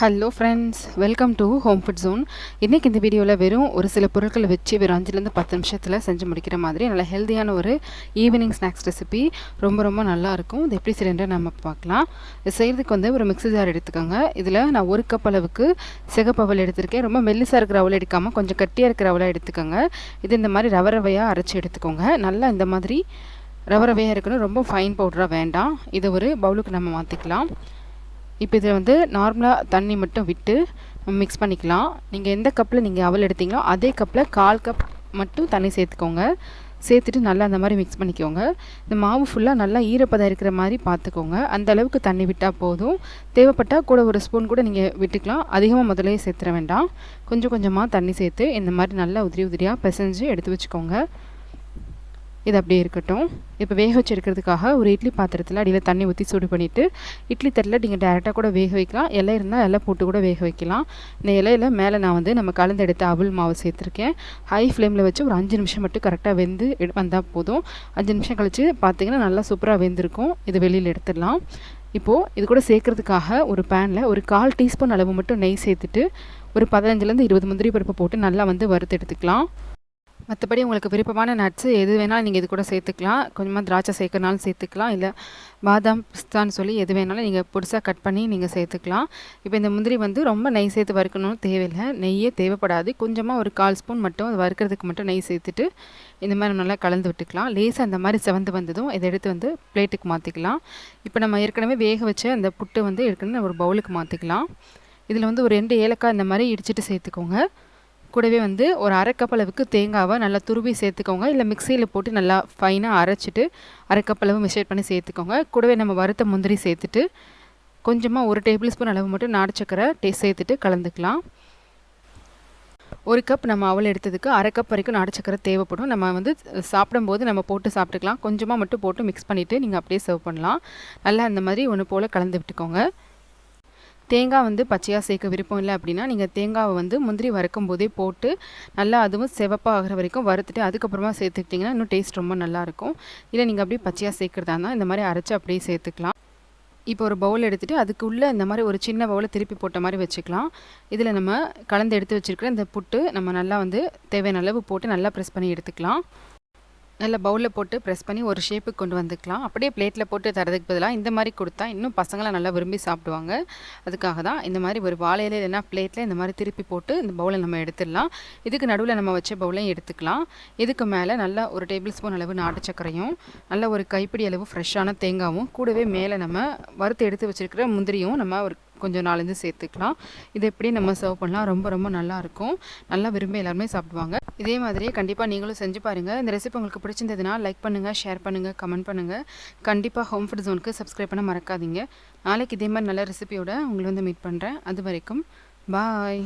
Hello friends welcome to home food zone இன்றைக்கி இந்த வீடியோவில் வெறும் ஒரு சில பொருட்களை வச்சு வெறும் அஞ்சுலேருந்து பத்து நிமிஷத்தில் செஞ்சு முடிக்கிற மாதிரி நல்ல ஹெல்த்தியான ஒரு ஈவினிங் ஸ்நாக்ஸ் ரெசிபி ரொம்ப ரொம்ப நல்லாயிருக்கும் இது எப்படி செய்யறதை நம்ம பார்க்கலாம். இது செய்கிறதுக்கு வந்து ஒரு மிக்ஸி ஜார் எடுத்துக்கோங்க. இதில் நான் ஒரு கப் அளவுக்கு சிகப்பு எடுத்திருக்கேன். ரொம்ப மெல்லிசாக இருக்கிற அவளை எடுக்காமல் கொஞ்சம் கட்டியாக இருக்கிற அவளை எடுத்துக்கோங்க. இது இந்த மாதிரி ரவ ரவையாக அரைச்சி எடுத்துக்கோங்க. நல்லா இந்த மாதிரி ரவ ரவையாக இருக்கணும். ரொம்ப ஃபைன் பவுடராக வேண்டாம். இதை ஒரு பவுலுக்கு நம்ம மாற்றிக்கலாம் இப்போ இதில் வந்து நார்மலாக தண்ணி மட்டும் விட்டு மிக்ஸ் பண்ணிக்கலாம். நீங்கள் எந்த கப்பில் நீங்கள் அவல் எடுத்தீங்களோ அதே கப்பில் கால் கப் மட்டும் தண்ணி சேர்த்துக்கோங்க. சேர்த்துட்டு நல்லா அந்த மாதிரி மிக்ஸ் பண்ணிக்கோங்க. இந்த மாவு ஃபுல்லாக நல்லா ஈரப்பதம் இருக்கிற மாதிரி பார்த்துக்கோங்க. அந்த அளவுக்கு தண்ணி விட்டால் போதும். தேவைப்பட்டால் கூட ஒரு ஸ்பூன் கூட நீங்கள் விட்டுக்கலாம். அதிகமாக முதலே சேர்த்துற வேண்டாம். கொஞ்சம் கொஞ்சமாக தண்ணி சேர்த்து இந்த மாதிரி நல்லா உதிரி உதிரியாக பிசைஞ்சு எடுத்து வச்சுக்கோங்க. இது அப்படியே இருக்கட்டும். இப்போ வேக வச்சு எடுக்கிறதுக்காக ஒரு இட்லி பாத்திரத்தில் அடியில் தண்ணி ஊற்றி சூடு பண்ணிவிட்டு இட்லி தட்டில் நீங்கள் டேரெக்டாக கூட வேக வைக்கலாம். இலை இருந்தால் இலை போட்டு கூட வேக வைக்கலாம். இந்த இலையில் மேலே நான் வந்து நம்ம கலந்து எடுத்த அவுள் மாவு சேர்த்துருக்கேன். ஹை ஃப்ளேமில் வச்சு ஒரு அஞ்சு நிமிஷம் மட்டும் கரெக்டாக வெந்து வந்தால் போதும். அஞ்சு நிமிஷம் கழித்து பார்த்தீங்கன்னா நல்லா சூப்பராக வெந்திருக்கும். இது வெளியில் எடுத்துடலாம். இப்போது இது கூட சேர்க்குறதுக்காக ஒரு பேனில் ஒரு கால் டீஸ்பூன் அளவு மட்டும் நெய் சேர்த்துட்டு ஒரு பதினஞ்சுலேருந்து இருபது முந்திரி பருப்பு போட்டு நல்லா வந்து வறுத்து எடுத்துக்கலாம். மற்றபடி உங்களுக்கு விருப்பமான நட்ஸு எது வேணாலும் நீங்கள் இது கூட சேர்த்துக்கலாம். கொஞ்சமாக திராட்சை சேர்க்கறனாலும் சேர்த்துக்கலாம். இல்லை பாதாம் பிஸ்தான்னு சொல்லி எது வேணாலும் நீங்கள் புதுசாக கட் பண்ணி நீங்கள் சேர்த்துக்கலாம். இப்போ இந்த முந்திரி வந்து ரொம்ப நெய் சேர்த்து வறுக்கணும்னு தேவையில்லை. நெய்யே தேவைப்படாது. கொஞ்சமாக ஒரு கால் ஸ்பூன் மட்டும் அது வறுக்கிறதுக்கு மட்டும் நெய் சேர்த்துட்டு இந்த மாதிரி நல்லா கலந்து விட்டுக்கலாம். லேசாக அந்த மாதிரி செவந்து வந்ததும் இதை எடுத்து வந்து பிளேட்டுக்கு மாற்றிக்கலாம் இப்போ நம்ம ஏற்கனவே வேக வச்ச அந்த புட்டு வந்து ஏற்கனவே ஒரு பவுலுக்கு மாற்றிக்கலாம் இதில் வந்து ஒரு ரெண்டு ஏலக்காய் இந்த மாதிரி இடிச்சிட்டு சேர்த்துக்கோங்க. கூடவே வந்து ஒரு அரைக்கப் அளவுக்கு தேங்காவை நல்லா துருவி சேர்த்துக்கோங்க. இல்லை மிக்சியில் போட்டு நல்லா ஃபைனாக அரைச்சிட்டு அரைக்கப் அளவு மிஷேட் பண்ணி சேர்த்துக்கோங்க. கூடவே நம்ம வறுத்த முந்திரி சேர்த்துட்டு கொஞ்சமாக ஒரு டேபிள் ஸ்பூன் அளவு மட்டும் நாடு சக்கரை டே சேர்த்துட்டு கலந்துக்கலாம். ஒரு கப் நம்ம அவள் எடுத்ததுக்கு அரை கப் வரைக்கும் நாடு சக்கரை தேவைப்படும். நம்ம வந்து சாப்பிடும்போது நம்ம போட்டு சாப்பிட்டுக்கலாம். கொஞ்சமாக மட்டும் போட்டு மிக்ஸ் பண்ணிவிட்டு நீங்கள் அப்படியே சர்வ் பண்ணலாம். நல்லா அந்த மாதிரி ஒன்று போல் கலந்து விட்டுக்கோங்க. தேங்காய் வந்து பச்சையாக சேர்க்க விருப்பம் இல்லை அப்படின்னா நீங்கள் தேங்காவை வந்து முந்திரி வறுக்கும் போதே போட்டு நல்லா அதுவும் சிவப்பாக ஆகிற வரைக்கும் வறுத்துட்டு அதுக்கப்புறமா சேர்த்துக்கிட்டிங்கன்னா இன்னும் டேஸ்ட் ரொம்ப நல்லாயிருக்கும் இல்லை நீங்கள் அப்படியே பச்சையாக சேர்க்குறதா இருந்தால் இந்த மாதிரி அரைச்சி அப்படியே சேர்த்துக்கலாம். இப்போ ஒரு பவுல் எடுத்துகிட்டு அதுக்குள்ளே இந்த மாதிரி ஒரு சின்ன பவுலை திருப்பி போட்ட மாதிரி வச்சுக்கலாம். இதில் நம்ம கலந்து எடுத்து வச்சுருக்கிற இந்த புட்டு நம்ம நல்லா வந்து தேவையான அளவு போட்டு நல்லா ப்ரெஸ் பண்ணி எடுத்துக்கலாம். நல்ல பவுலில் போட்டு ப்ரெஸ் பண்ணி ஒரு ஷேப்புக்கு கொண்டு வந்துக்கலாம். அப்படியே பிளேட்டில் போட்டு தரதுக்கு பதிலாக இந்த மாதிரி கொடுத்தா இன்னும் பசங்களாம் நல்லா விரும்பி சாப்பிடுவாங்க. அதுக்காக தான் இந்த மாதிரி ஒரு வாழையில இல்லைன்னா பிளேட்டில் இந்த மாதிரி திருப்பி போட்டு இந்த பவுலை நம்ம எடுத்துடலாம். இதுக்கு நடுவில் நம்ம வச்ச பவுலையும் எடுத்துக்கலாம். இதுக்கு மேலே நல்லா ஒரு டேபிள் ஸ்பூன் அளவு நாட்டு சக்கரையும் நல்ல ஒரு கைப்பிடி அளவு ஃப்ரெஷ்ஷான தேங்காவும் கூடவே மேலே நம்ம வறுத்து எடுத்து வச்சுருக்கிற முந்திரியும் நம்ம ஒரு கொஞ்சம் நாலேருந்து சேர்த்துக்கலாம். இது எப்படி நம்ம சர்வ் பண்ணலாம்? ரொம்ப ரொம்ப நல்லாயிருக்கும் நல்லா விரும்பி எல்லாருமே சாப்பிடுவாங்க. இதே மாதிரியே கண்டிப்பாக நீங்களும் செஞ்சு பாருங்கள் இந்த ரெசிபி உங்களுக்கு பிடிச்சிருந்ததுன்னா லைக் பண்ணுங்கள் ஷேர் பண்ணுங்கள் கமெண்ட் பண்ணுங்கள் கண்டிப்பாக ஹோம் ஃபுட் ஜோனுக்கு சப்ஸ்கிரைப் பண்ண மறக்காதீங்க. நாளைக்கு இதே மாதிரி நல்ல ரெசிபியோட உங்களை வந்து மீட் பண்ணுறேன் அது வரைக்கும் பாய்